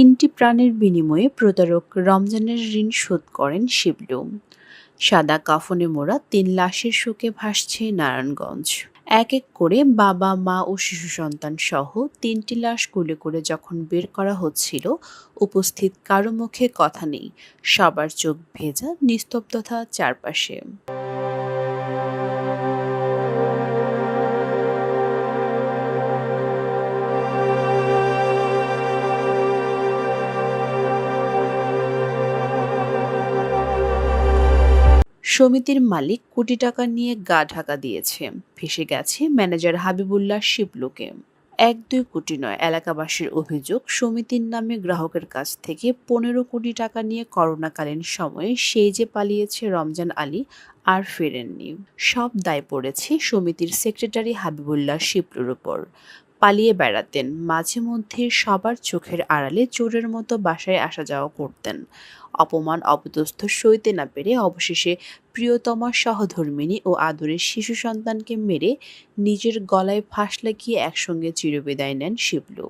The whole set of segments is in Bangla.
তিনটি প্রাণের বিনিময়ে প্রতারক রমজানের ঋণ শোধ করেন শিবলু। সাদা কাফনে মোড়া তিন লাশের শোকে ভাসছে নারায়ণগঞ্জ। এক এক করে বাবা, মা ও শিশু সন্তান সহ তিনটি লাশ কুলে করে যখন বের করা হচ্ছিল, উপস্থিত কারও মুখে কথা নেই, সবার চোখ ভেজা, নিস্তব্ধতা চারপাশে। সমিতির মালিক কোটি টাকা নিয়ে গা ঢাকা দিয়েছে। ফেসে গেছে ম্যানেজার হাবিবুল্লাহ শিবলুকে। এক দুই কোটি নয়, এলাকাবাসীর অভিযোগ, সমিতির নামে গ্রাহকের কাছ থেকে পনেরো কোটি টাকা নিয়ে করোনাকালীন সময়ে সেই যে পালিয়েছে রমজান আলী আর ফেরেননি। সব দায় পড়েছে সমিতির সেক্রেটারি হাবিবুল্লাহ শিবলুর উপর। পালিয়ে বেড়াতেন। মাঝে মধ্যে সবার চোখের আড়ালে চোরের মতো বাসায় আসা যাওয়া করতেন। অপমান, অপদস্থ সইতে না পেরে অবশেষে প্রিয়তমা সহধর্মিণী ও আদরের শিশু সন্তানকে মেরে নিজের গলায় ফাঁস লাগিয়ে একসঙ্গে চিরবিদায় নেন শিবলু।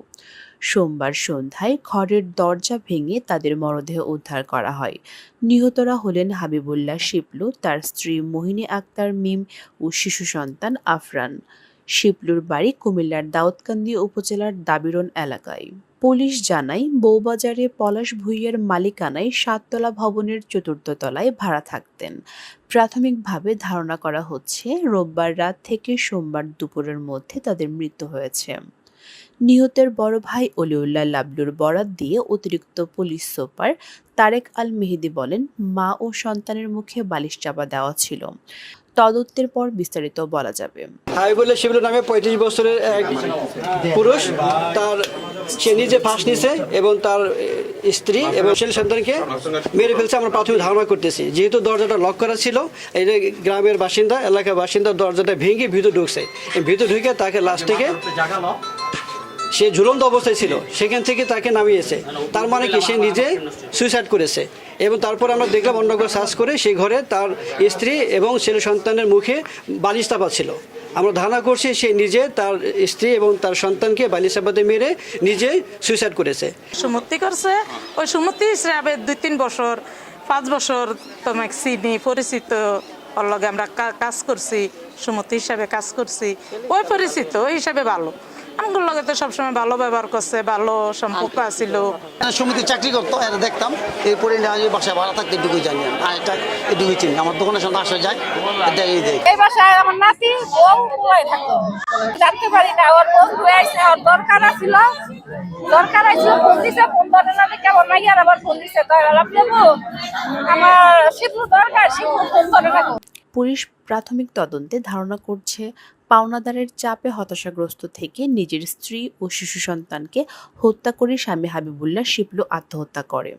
সোমবার সন্ধ্যায় ঘরের দরজা ভেঙে তাদের মরদেহ উদ্ধার করা হয়। নিহতরা হলেন হাবিবুল্লাহ শিবলু, তার স্ত্রী মোহিনী আক্তার মিম ও শিশু সন্তান আফরান। শিবলুর বাড়ি কুমিল্লার দাউদকান্দি উপজেলার দাবিরন এলাকায়। পুলিশ জানায় বৌবাজারে পলাশ ভুইয়ের মালিকানায় সাততলা ভবনের চতুর্থ তলায় ভাড়া থাকতেন। প্রাথমিকভাবে ধারণা করা হচ্ছে, রোববার রাত থেকে সোমবার দুপুরের মধ্যে তাদের মৃত্যু হয়েছে। নিহতের বড় ভাই অলিউল্লাহ লাবলুর বরাত দিয়ে অতিরিক্ত পুলিশ সুপার তারেক আল মেহেদি বলেন, মা ও সন্তানের মুখে বালিশ চাপা দেওয়া ছিল। তদন্তের পর বিস্তারিত বলা যাবে। হাবিবুল্লাহ শিবলু নামে পঁয়ত্রিশ বছরের এক পুরুষ, তার সে নিজে ফাঁস নিছে এবং তার স্ত্রী এবং ছেলে সন্তানকে মেরে ফেলছে। আমরা প্রাথমিক ধারণা করতেছি। যেহেতু দরজাটা লক করা ছিল, এই যে গ্রামের বাসিন্দা, এলাকার বাসিন্দা দরজাটা ভেঙে ভিতর ঢুকছে। ভিতর ঢুকে তাকে লাস্টটিকে সে ঝুলন্ত অবস্থায় ছিল। সেখান থেকে তাকে নামিয়েছে। তার মানে কি? সে নিজে সুইসাইড করেছে। এবং তারপর আমরা দেখলাম অন্য ঘর সার্চ করে সেই ঘরে তার স্ত্রী এবং ছেলে সন্তানের মুখে বালিশ চাপা ছিল। আমরা ধারণা করছি সে নিজে তার স্ত্রী এবং তার সন্তানকে বালিশ চাপাতে মেরে নিজে সুইসাইড করেছে। সুমতি করছে। ওই সুমতি হিসাবে দুই তিন বছর, পাঁচ বছর তোমাকে চিনি পরিচিত ওর লগে আমরা কাজ করছি। সুমতি হিসাবে কাজ করছি। ওই পরিচিত, ওই হিসাবে ভালো। আমার লগে তো সবসময় ভালো ব্যবহার করছে ভালো সম্পর্ক আছিল। সমিতি চাকরি করতো এটা দেখতাম। এরপরে আমি বাসায় ভাড়া থাকতে এটুকুই জানি আর এটা এটুকুই চিনি। আমার দোকানের সঙ্গে আসা যায় এটা এই দেখ এই বাসায় আমার নাতি বউ থাকতো। জানতে পারি না ওর বন্ধু আইসে ওর দরকার আছিল। দরকার আছিল ফোন দিছে ফোন ধরে না দেখে আমার মাইয়ার আবার ফোন দিছে তাই বললাম দেবো। আমার শিবু দরকার শিবু ফোন ধরে না পুলিশ প্রাথমিক তদন্তে ধারণা করছে পাওনাদারের চাপে হতাশাগ্রস্ত থেকে নিজের স্ত্রী ও শিশু সন্তানকে হত্যা করে স্বামী হাবিবুল্লাহ শিবলু আত্মহত্যা করে।